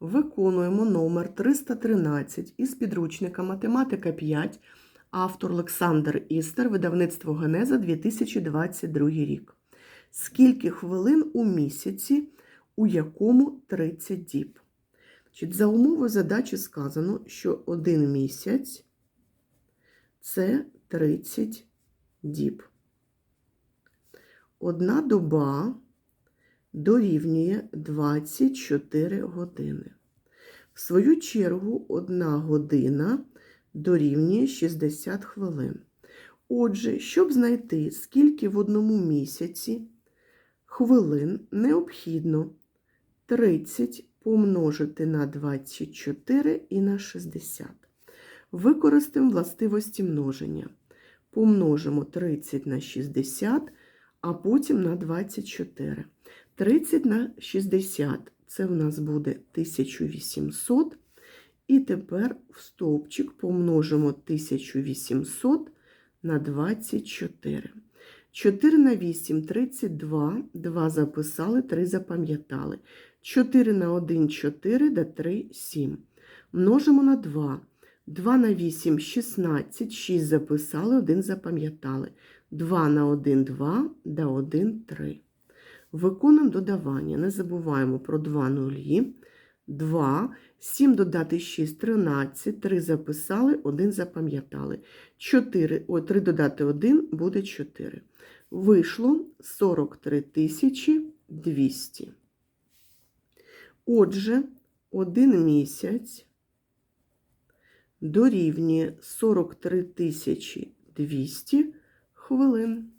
Виконуємо номер 313 із підручника Математика 5, автор Олександр Істер, видавництво Генеза 2022 рік. Скільки хвилин у місяці, у якому 30 діб? За умовою задачі сказано, що один місяць це 30 діб. Одна доба дорівнює 24 години. В свою чергу, одна година дорівнює 60 хвилин. Отже, щоб знайти, скільки в одному місяці хвилин необхідно 30 помножити на 24 і на 60. Використаємо властивості множення. Помножимо 30 на 60, а потім на 24. 30 на 60 це в нас буде 1800. І тепер в стовпчик помножимо 1800 на 24. 4 на 8 32, 2 записали, 3 запам'ятали. 4 на 1 4, да 3 7. Множимо на 2. 2 на 8 16, 6 записали, 1 запам'ятали. 2 на 1 2, да 1 3. Виконуємо додавання. Не забуваємо про 2 нулі. 2, 7 додати 6, 13, 3 записали, 1 запам'ятали. 4, о, 3 додати 1 буде 4. Вийшло 43 тисячі 200. Отже, один місяць дорівнює 43 тисячі 200 хвилин.